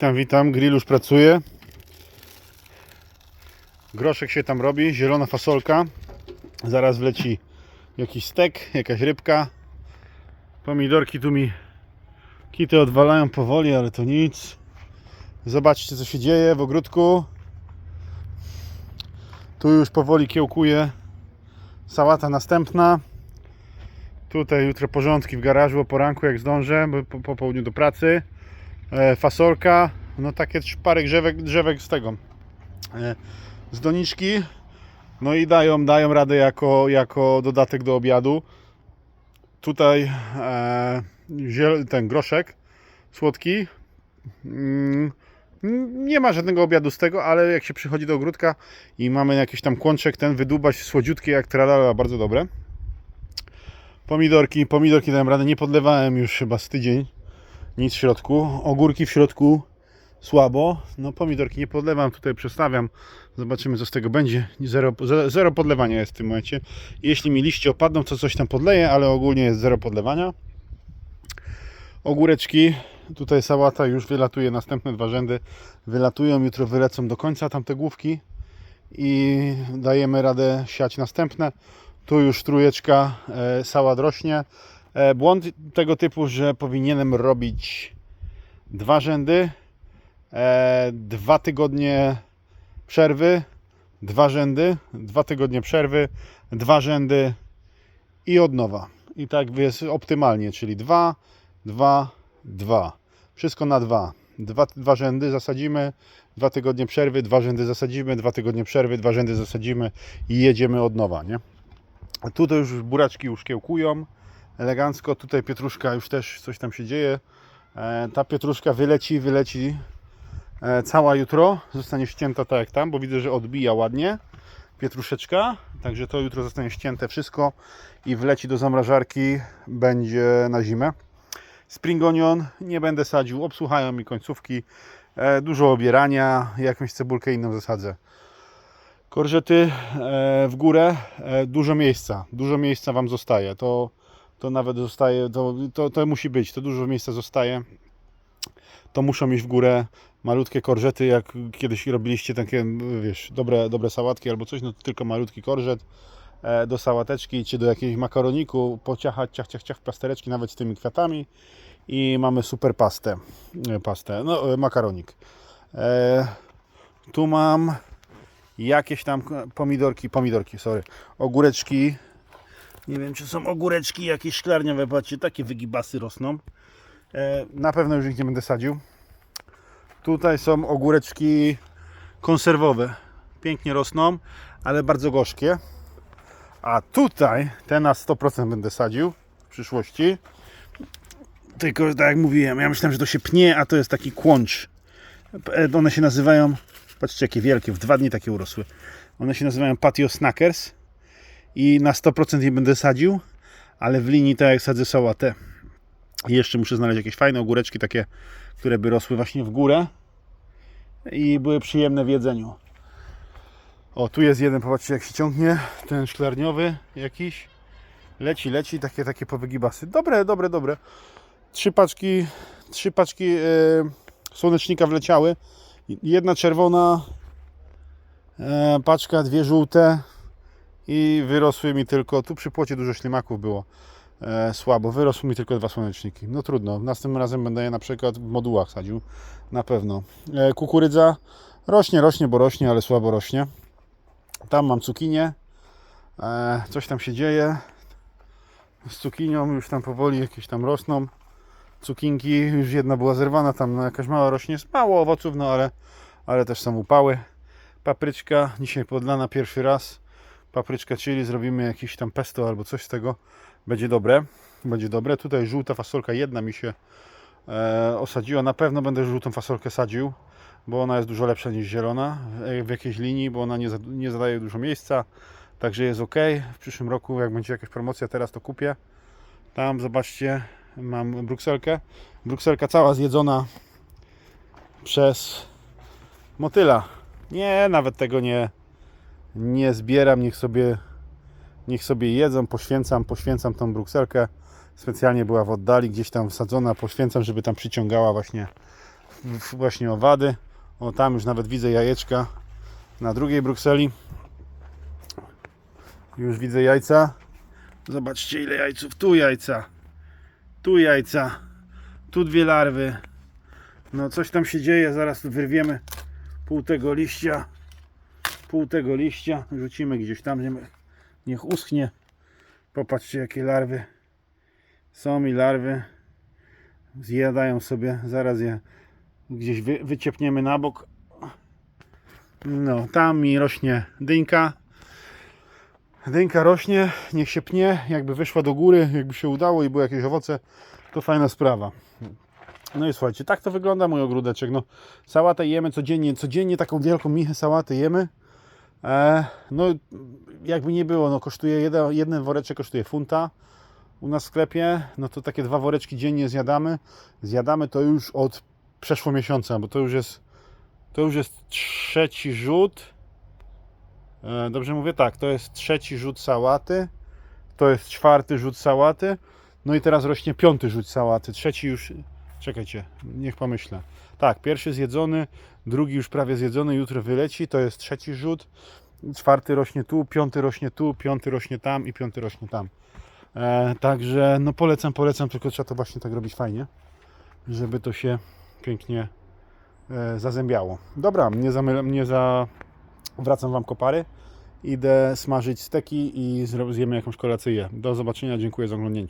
Witam, witam. Grill już pracuje. Groszek się tam robi, zielona fasolka. Zaraz wleci jakiś stek, jakaś rybka. Pomidorki tu mi kity odwalają powoli, ale to nic. Zobaczcie co się dzieje w ogródku. Tu już powoli kiełkuje sałata następna. Tutaj jutro porządki w garażu o poranku jak zdążę, bo po, po południu do pracy fasolka, no takie parę drzewek, drzewek z tego, e, z doniczki, no i dają, dają radę jako, jako dodatek do obiadu. Tutaj e, ten groszek słodki, mm, nie ma żadnego obiadu z tego, ale jak się przychodzi do ogródka i mamy jakiś tam kłączek, ten wydubać słodziutkie jak tralala, bardzo dobre. Pomidorki, pomidorki dałem radę, nie podlewałem już chyba z tydzień nic w środku. Ogórki w środku słabo. No pomidorki nie podlewam, tutaj przestawiam. Zobaczymy co z tego będzie. Zero, ze- zero podlewania jest w tym momencie. Jeśli mi liście opadną, to coś tam podleję, ale ogólnie jest zero podlewania. Ogóreczki. Tutaj sałata już wylatuje, następne dwa rzędy wylatują, jutro wylecą do końca tamte główki i dajemy radę siać następne. Tu już trójeczka e, sałat rośnie. E, Błąd tego typu, że powinienem robić dwa rzędy, e, dwa tygodnie przerwy, dwa rzędy, dwa tygodnie przerwy, dwa rzędy i od nowa. I tak jest optymalnie, czyli dwa, dwa, dwa. Wszystko na dwa. Dwa, dwa rzędy zasadzimy, dwa tygodnie przerwy, dwa rzędy zasadzimy, dwa tygodnie przerwy, dwa rzędy zasadzimy i jedziemy od nowa, nie? A Tutaj już buraczki już kiełkują elegancko. Tutaj pietruszka już też coś tam się dzieje. E, Ta pietruszka wyleci, wyleci e, cała jutro. Zostanie ścięta tak jak tam, bo widzę, że odbija ładnie pietruszeczka. Także to jutro zostanie ścięte wszystko i wleci do zamrażarki. Będzie na zimę. Spring onion nie będę sadził, obsłuchają mi końcówki. E, Dużo obierania, jakąś cebulkę inną zasadzę. Korżety w górę, dużo miejsca, dużo miejsca Wam zostaje. To, to nawet zostaje, to, to, to musi być, to dużo miejsca zostaje. To muszą iść w górę malutkie korżety, jak kiedyś robiliście takie, wiesz, dobre, dobre sałatki albo coś, no to tylko malutki korżet e, do sałateczki, czy do jakiegoś makaroniku, pociachać, ciach, ciach, ciach, plastereczki, nawet z tymi kwiatami i mamy super pastę, e, pastę, no e, makaronik. E, tu mam jakieś tam pomidorki, pomidorki, sorry, ogóreczki. Nie wiem, czy są ogóreczki jakieś szklarniowe, patrzcie, takie wygibasy rosną. E, na pewno już ich nie będę sadził. Tutaj są ogóreczki konserwowe. Pięknie rosną, ale bardzo gorzkie. A tutaj te na 100% będę sadził w przyszłości. Tylko, tak jak mówiłem, ja myślałem, że to się pnie, a to jest taki kłącz. E, One się nazywają, patrzcie jakie wielkie, w dwa dni takie urosły. One się nazywają patio snackers i na 100% je będę sadził, ale w linii tak jak sadzę sałatę. I jeszcze muszę znaleźć jakieś fajne ogóreczki takie, które by rosły właśnie w górę i były przyjemne w jedzeniu. O, tu jest jeden, popatrzcie jak się ciągnie, ten szklarniowy jakiś. Leci, leci, takie, takie powygibasy. Dobre, dobre, dobre. Trzy paczki, trzy paczki e, słonecznika wleciały. Jedna czerwona e, paczka, dwie żółte i wyrosły mi tylko, tu przy płocie dużo ślimaków było e, słabo, wyrosły mi tylko dwa słoneczniki. No trudno, następnym razem będę je na przykład w modułach sadził, na pewno. E, kukurydza rośnie, rośnie, bo rośnie, ale słabo rośnie. Tam mam cukinię, e, coś tam się dzieje. Z cukinią już tam powoli jakieś tam rosną. Cukinki, już jedna była zerwana, tam jakaś mała rośnie, mało owoców, no ale, ale też są upały. Papryczka, dzisiaj podlana pierwszy raz. Papryczka chili, zrobimy jakieś tam pesto albo coś z tego. Będzie dobre, będzie dobre. Tutaj żółta fasolka jedna mi się e, osadziła. Na pewno będę żółtą fasolkę sadził, bo ona jest dużo lepsza niż zielona e, w jakiejś linii, bo ona nie, nie zadaje dużo miejsca. Także jest ok. W przyszłym roku, jak będzie jakaś promocja, teraz to kupię. Tam zobaczcie, mam brukselkę. Brukselka cała zjedzona przez motyla. Nie, nawet tego nie, nie zbieram. Niech sobie, niech sobie jedzą. Poświęcam, poświęcam tą brukselkę. Specjalnie była w oddali, gdzieś tam wsadzona. Poświęcam, żeby tam przyciągała właśnie właśnie owady. O, tam już nawet widzę jajeczka na drugiej Brukseli. Już widzę jajca. Zobaczcie ile jajców. Tu jajca. Tu jajca. Tu dwie larwy. No coś tam się dzieje. Zaraz tu wyrwiemy pół tego liścia. Pół tego liścia. Rzucimy gdzieś tam. Niech uschnie. Popatrzcie jakie larwy. Są i larwy. Zjadają sobie. Zaraz je gdzieś wy, wyciepniemy na bok. No, tam mi rośnie dynka. Dynka rośnie, niech się pnie, jakby wyszła do góry, jakby się udało i były jakieś owoce, to fajna sprawa. No i słuchajcie, tak to wygląda mój ogródeczek. No, sałatę jemy codziennie, codziennie taką wielką michę sałaty jemy. E, no, jakby nie było, no kosztuje, jeden, jeden woreczek kosztuje funta u nas w sklepie, no to takie dwa woreczki dziennie zjadamy. Zjadamy to już od przeszło miesiąca, bo to już jest to już jest trzeci rzut. E, Dobrze mówię? Tak, to jest trzeci rzut sałaty. To jest czwarty rzut sałaty. No i teraz rośnie piąty rzut sałaty. Trzeci już. Czekajcie, niech pomyślę. Tak, pierwszy zjedzony, drugi już prawie zjedzony, jutro wyleci. To jest trzeci rzut. Czwarty rośnie tu, piąty rośnie tu, piąty rośnie tam i piąty rośnie tam. E, także no polecam, polecam, tylko trzeba to właśnie tak robić fajnie, żeby to się pięknie e, zazębiało. Dobra, nie, zamylam, nie za... wracam Wam kopary. Idę smażyć steki i zjemy jakąś kolacyję. Do zobaczenia, dziękuję za oglądnięcie.